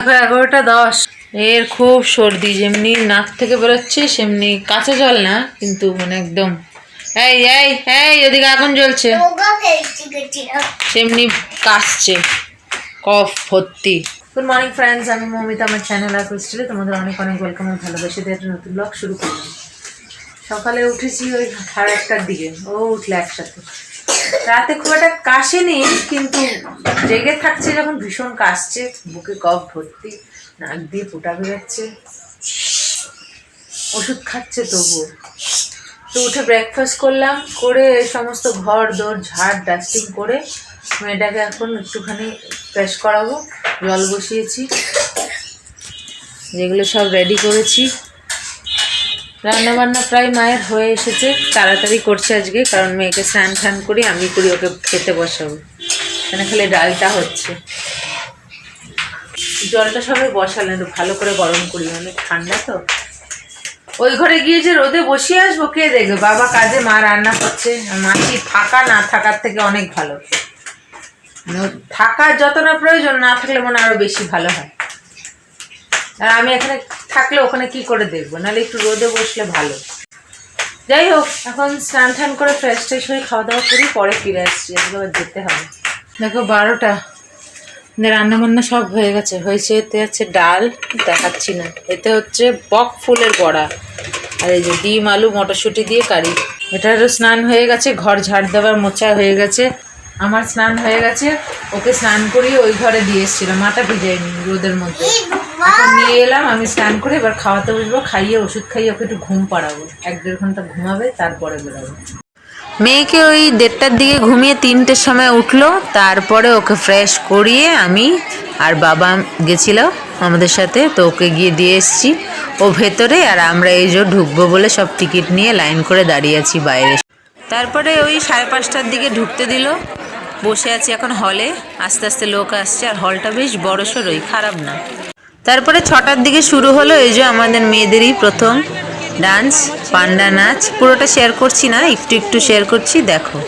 এগারোটা দশ। এর খুব সর্দি, যেমনি নাক থেকে বেরোচ্ছে, সেমনি কাঁচা জল না, কিন্তু মানে একদম। এই এই এই ওদিকে আগুন জ্বলছে। সেমনি কাশছে। কফ, ভর্তি। গুড মর্নিং ফ্রেন্ডস আমি মমিতা, আমার চ্যানেল আর ক্রিস্টালে তোমাদের অনেক অনেক ওয়েলকাম আর ভালোবেসে। দিয়ে একটা নতুন ব্লগ শুরু করলাম। সকালে উঠেছি ওই সাড়ে একটার দিকে। ও উঠলে একসাথে। রাতে খুব একটা কাশেনি, কিন্তু জেগে থাকছে যখন ভীষণ কাশছে, বুকে কফ ভর্তি, নাক দিয়ে ফোটা বেরোচ্ছে। ওষুধ খাচ্ছে তবুও তো উঠে ব্রেকফাস্ট করলাম, করে সমস্ত ঘর দোর, ঝাড় ডাস্টিং করে মেয়েটাকে এখন একটুখানি ফ্রেশ করাবো। জল বসিয়েছি, যেগুলো সব রেডি করেছি। রান্না বান্না প্রায় মায়ের হয়ে এসেছে। তাড়াতাড়ি করছে আজকে, কারণ মেয়েকে স্নান টান করি, আমি করি, ওকে খেতে বসাবো। এখানে খালি ডালটা হচ্ছে। জলটা সবাই একটু ভালো করে গরম করি। অনেক ঠান্ডা তো। ওই ঘরে গিয়ে যে রোদে বসিয়ে আসব, কে দেখবে? বাবা কাজে, মা রান্না করছে। মাসি থাকা না থাকার থেকে অনেক ভালো। মানে ও থাকার যতটা প্রয়োজন, না থাকলে মনে হয় আরও বেশি ভালো হয়। আর আমি এখানে থাকলে ওখানে কি করে দেখব? নাহলে একটু রোদে বসলে ভালো। যাই হোক, এখন স্নান টান করে ফ্রেশ ট্রেশ হয়ে খাওয়া দাওয়া করি, পরে ফিরে আসছি, আজকে আবার যেতে হবে। দেখো বারোটা। রান্না বান্না সব হয়ে গেছে। হয়েছে এতে হচ্ছে ডাল, দেখাচ্ছি না। এতে হচ্ছে বক ফুলের বড়া। আর এই যে ডিম, আলু, মটরশুঁটি দিয়ে কারি। এটারও স্নান হয়ে গেছে, ঘর ঝাড় দেওয়ার মোচা হয়ে গেছে। আমার স্নান হয়ে গেছে, ওকে স্নান করিয়ে ওই ঘরে দিয়ে এসেছিলাম, মাথা ভিজাইনি রোদের মধ্যে। এখন নিয়ে এলাম, আমি স্নান করে এবার খাওয়াতে বসবো, খাইয়ে ওষুধ খাইয়ে ওকে একটু ঘুম পাড়াবো। এক দেড় ঘণ্টা ঘুমাবে, তারপরে বেরোবো। মেয়েকে ওই দেড়টার দিকে ঘুমিয়ে তিনটের সময় উঠল, তারপরে ওকে ফ্রেশ করিয়ে আমি আর বাবা গেছিল আমাদের সাথে, তো ওকে গিয়ে দিয়ে এসেছি। ও ভেতরে আর আমরা এই যে ঢুকবো বলে সব টিকিট নিয়ে লাইন করে দাঁড়িয়ে আছি বাইরে। তারপরে ওই সাড়ে পাঁচটার দিকে ঢুকতে দিল। বসে আছি এখন হলে আস্তে আস্তে লোক আসছে, আর হলটা বেশ বড় সড়োই খারাপ না। তারপরে ছটার দিকে শুরু হলো এই যে আমাদের মেয়েদেরই প্রথম ডান্স, পান্ডা নাচ। পুরোটা শেয়ার করছি না, একটু একটু শেয়ার করছি, দেখো।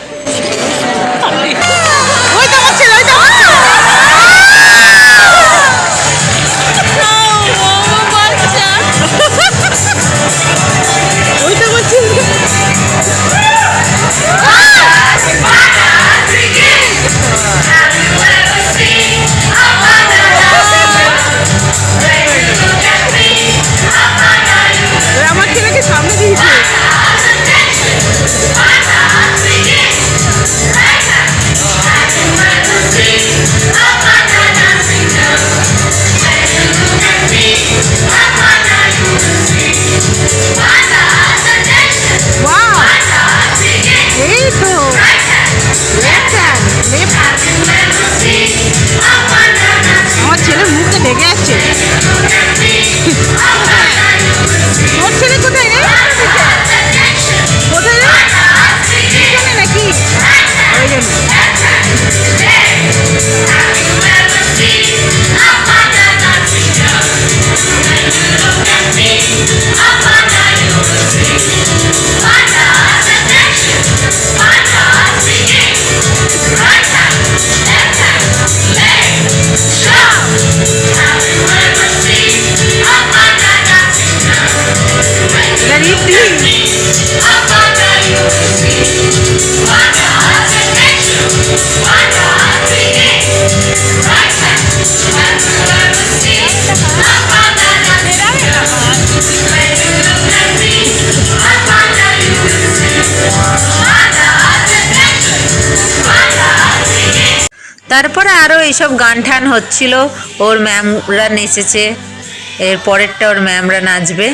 লেগে আছে তোর ছেলে কোথায় রে কোথায় রে তারপরে আরও এইসব গান টান হচ্ছিল। ওর ম্যামরা নেচেছে এর পরেরটা ওর ম্যামরা নাচবে।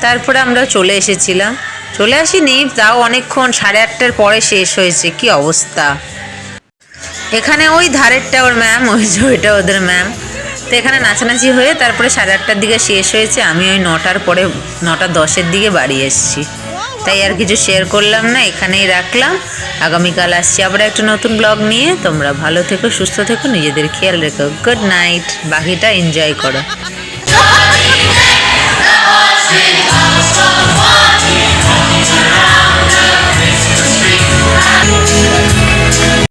তারপরে আমরা চলে এসেছিলাম। চলে আসিনি তাও অনেকক্ষণ, সাড়ে আটটার পরে শেষ হয়েছে, কি অবস্থা? এখানে ওই ধারেরটা ওর ম্যাম ওই যে ওইটা ওদের ম্যাম তো এখানে নাচানাচি হয়ে তারপরে সাড়ে আটটার দিকে শেষ হয়েছে, আমি ওই নটার পরে, নটা দশের দিকে বাড়ি এসেছি। তাই আর কিছু শেয়ার করলাম না, এখানেই রাখলাম। আগামীকাল আসছি আবার একটা নতুন ব্লগ নিয়ে। তোমরা ভালো থেকো, সুস্থ থেকো, নিজেদের খেয়াল রেখো। গুড নাইট বাকিটা এনজয় করো.